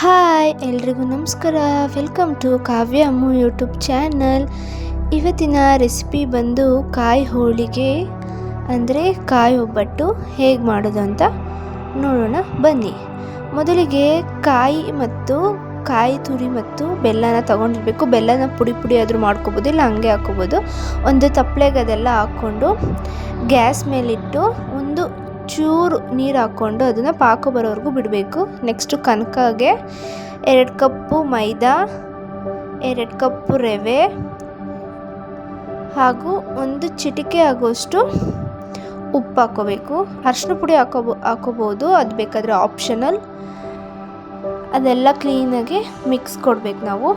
Hi, ಎಲ್ರಿಗೂ ನಮಸ್ಕಾರ. Welcome to Kavya Ammu YouTube channel ಇವತ್ತಿನ ರೆಸಿಪಿ ಬಂದು ಕಾಯಿ ಹೋಳಿಗೆ, ಅಂದರೆ ಕಾಯಿ ಒಬ್ಬಟ್ಟು ಹೇಗೆ ಮಾಡೋದು ಅಂತ ನೋಡೋಣ. ಬನ್ನಿ. ಮೊದಲಿಗೆ ಕಾಯಿ ಮತ್ತು ಕಾಯಿ ತುರಿ ಮತ್ತು ಬೆಲ್ಲನ ತೊಗೊಂಡಿರ್ಬೇಕು. ಬೆಲ್ಲನ ಪುಡಿ ಪುಡಿ ಆದರೂ ಮಾಡ್ಕೋಬೋದು, ಇಲ್ಲ ಹಂಗೆ ಹಾಕ್ಕೋಬೋದು ಒಂದು ತಪ್ಪಲೆಗೆ ಅದೆಲ್ಲ ಹಾಕ್ಕೊಂಡು ಗ್ಯಾಸ್ ಮೇಲಿಟ್ಟು ಒಂದು ಚೂರು ನೀರು ಹಾಕ್ಕೊಂಡು ಅದನ್ನು ಪಾಕ ಬರೋವರೆಗೂ ಬಿಡಬೇಕು. ನೆಕ್ಸ್ಟು ಕನಕಗೆ ಎರಡು ಕಪ್ಪು ಮೈದಾ, ಎರಡು ಕಪ್ಪು ರವೆ ಹಾಗೂ ಒಂದು ಚಿಟಿಕೆ ಆಗುವಷ್ಟು ಉಪ್ಪು ಹಾಕೋಬೇಕು. ಅರಿಶಿನ ಪುಡಿ ಹಾಕೋಬೋ, ಹಾಕೋಬೋದು. ಅದು ಬೇಕಾದರೆ ಆಪ್ಷನಲ್ ಅದೆಲ್ಲ ಕ್ಲೀನಾಗಿ ಮಿಕ್ಸ್ ಕೊಡಬೇಕು ನಾವು.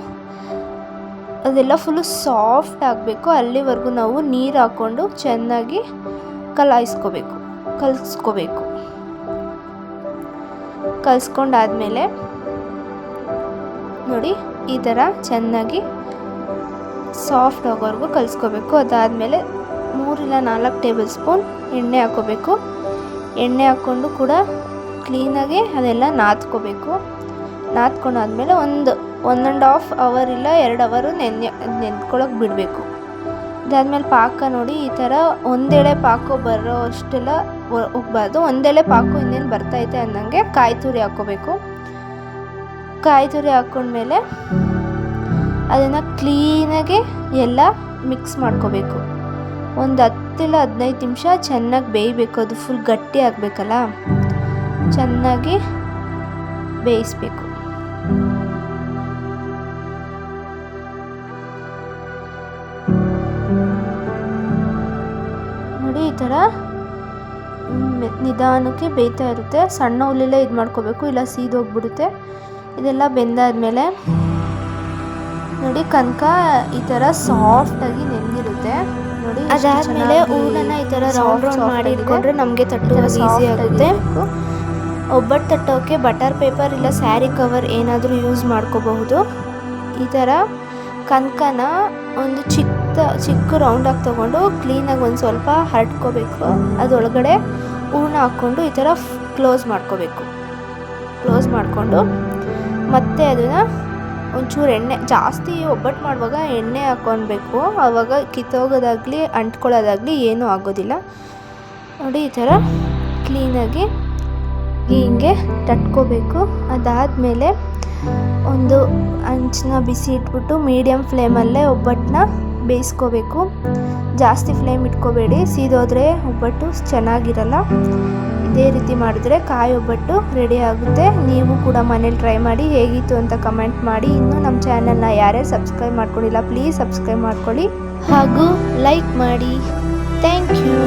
ಅದೆಲ್ಲ ಫುಲ್ಲು ಸಾಫ್ಟ್ ಆಗಬೇಕು. ಅಲ್ಲಿವರೆಗೂ ನಾವು ನೀರು ಹಾಕ್ಕೊಂಡು ಚೆನ್ನಾಗಿ ಕಲಾಯಿಸ್ಕೋಬೇಕು. ಕಲಿಸ್ಕೋಬೇಕು. ಕಲಿಸ್ಕೊಂಡಾದ್ಮೇಲೆ ನೋಡಿ ಈ ಥರ ಚೆನ್ನಾಗಿ ಸಾಫ್ಟ್ ಆಗೋವರೆಗೂ ಕಲಿಸ್ಕೋಬೇಕು. ಅದಾದಮೇಲೆ ಮೂರಿಲ್ಲ ನಾಲ್ಕು ಟೇಬಲ್ ಸ್ಪೂನ್ ಎಣ್ಣೆ ಹಾಕೋಬೇಕು. ಎಣ್ಣೆ ಹಾಕ್ಕೊಂಡು ಕೂಡ ಕ್ಲೀನಾಗಿ ಅದೆಲ್ಲ ನಾದ್ಕೋಬೇಕು. ನಾದ್ಕೊಂಡಾದ್ಮೇಲೆ ಒಂದು ಒನ್ ಆ್ಯಂಡ್ ಹಾಫ್ ಅವರ್ ಇಲ್ಲ ಎರಡು ಅವರು ನೆನೆ ನೆಂದ್ಕೊಳ್ಳೋಕೆ ಬಿಡಬೇಕು. ಇದಾದ್ಮೇಲೆ ಪಾಕ ನೋಡಿ, ಈ ಥರ ಒಂದೆಳೆ ಪಾಕ ಬರೋ ಅಷ್ಟೆಲ್ಲ ಹೋಗ್ಬಾರ್ದು ಒಂದೆಳೆ ಪಾಕ ಇನ್ನೇನು ಬರ್ತೈತೆ ಅನ್ನಂಗೆ ಕಾಯಿ ತುರಿ ಹಾಕ್ಕೋಬೇಕು ಕಾಯಿ ತುರಿ ಹಾಕ್ಕೊಂಡ್ಮೇಲೆ ಅದನ್ನು ಕ್ಲೀನಾಗಿ ಎಲ್ಲ ಮಿಕ್ಸ್ ಮಾಡ್ಕೋಬೇಕು. ಒಂದು ಹತ್ತಿಲ್ಲ ಹದಿನೈದು ನಿಮಿಷ ಚೆನ್ನಾಗಿ ಬೇಯಬೇಕು. ಅದು ಫುಲ್ ಗಟ್ಟಿ ಆಗಬೇಕಲ್ಲ? ಚೆನ್ನಾಗಿ ಬೇಯಿಸ್ಬೇಕು. ಥರ ನಿಧಾನಕ್ಕೆ ಬೇಯ್ತಾ ಇರುತ್ತೆ. ಸಣ್ಣ ಹುಲ್ಲೆಲ್ಲ ಇದು ಮಾಡ್ಕೋಬೇಕು ಇಲ್ಲ ಸೀದೋಗ್ಬಿಡುತ್ತೆ ಇದೆಲ್ಲ ಬೆಂದಾದ್ಮೇಲೆ ನೋಡಿ ಕನಕ ಈ ಥರ ಸಾಫ್ಟಾಗಿ ನೆನೆದಿರುತ್ತೆ ನೋಡಿ ಅದಾದಮೇಲೆ ಚೆನ್ನಾಗಿ ಈ ಥರ ರೌಂಡ್ ರೌಂಡ್ ಮಾಡಿ. ಇಟ್ಕೊಂಡ್ರೆ ನಮಗೆ ತಟ್ಟೋದು ಈಸಿ ಆಗುತ್ತೆ. ಒಬ್ಬಟ್ಟು ತಟ್ಟೋಕ್ಕೆ ಬಟರ್ ಪೇಪರ್ ಇಲ್ಲ ಸ್ಯಾರಿ ಕವರ್ ಏನಾದರೂ ಯೂಸ್ ಮಾಡ್ಕೋಬಹುದು. ಈ ಥರ ಕನಕನ ಒಂದು ಚಿಕ್ಕ ಚಿಕ್ಕ ರೌಂಡಾಗಿ ತೊಗೊಂಡು ಕ್ಲೀನಾಗಿ ಒಂದು ಸ್ವಲ್ಪ ಹರಡ್ಕೋಬೇಕು. ಅದರೊಳಗಡೆ ಹೂರ್ಣ ಹಾಕ್ಕೊಂಡು ಈ ಥರ ಕ್ಲೋಸ್ ಮಾಡ್ಕೋಬೇಕು. ಕ್ಲೋಸ್ ಮಾಡಿಕೊಂಡು ಮತ್ತೆ ಅದನ್ನು ಒಂಚೂರು ಎಣ್ಣೆ, ಜಾಸ್ತಿ ಒಬ್ಬಟ್ಟು ಮಾಡುವಾಗ ಎಣ್ಣೆ ಹಾಕ್ಕೊಳ್ಬೇಕು ಆವಾಗ ಕಿತ್ತೋಗೋದಾಗಲಿ, ಅಂಟ್ಕೊಳ್ಳೋದಾಗಲಿ ಏನೂ ಆಗೋದಿಲ್ಲ. ನೋಡಿ ಈ ಥರ ಕ್ಲೀನಾಗಿ ಹಿಂಗೆ ತಟ್ಕೋಬೇಕು. ಅದಾದಮೇಲೆ ಒಂದು ಅಂಚನ್ನ ಬಿಸಿ ಇಟ್ಬಿಟ್ಟು ಮೀಡಿಯಮ್ ಫ್ಲೇಮಲ್ಲೇ ಒಬ್ಬಟ್ಟನ್ನ ಬೇಯಿಸ್ಕೋಬೇಕು. ಜಾಸ್ತಿ ಫ್ಲೇಮ್ ಇಟ್ಕೋಬೇಡಿ, ಸೀದೋದ್ರೆ ಒಬ್ಬಟ್ಟು ಚೆನ್ನಾಗಿರಲ್ಲ. ಇದೇ ರೀತಿ ಮಾಡಿದ್ರೆ ಕಾಯಿ ಒಬ್ಬಟ್ಟು ರೆಡಿ ಆಗುತ್ತೆ. ನೀವು ಕೂಡ ಮನೇಲಿ ಟ್ರೈ ಮಾಡಿ ಹೇಗಿತ್ತು ಅಂತ ಕಮೆಂಟ್ ಮಾಡಿ. ಇನ್ನೂ ನಮ್ಮ ಚಾನಲ್ನ ಯಾರೇ ಸಬ್ಸ್ಕ್ರೈಬ್ ಮಾಡ್ಕೊಂಡಿಲ್ಲ ಪ್ಲೀಸ್ ಸಬ್ಸ್ಕ್ರೈಬ್ ಮಾಡ್ಕೊಳ್ಳಿ. ಹಾಗೂ ಲೈಕ್ ಮಾಡಿ. Thank you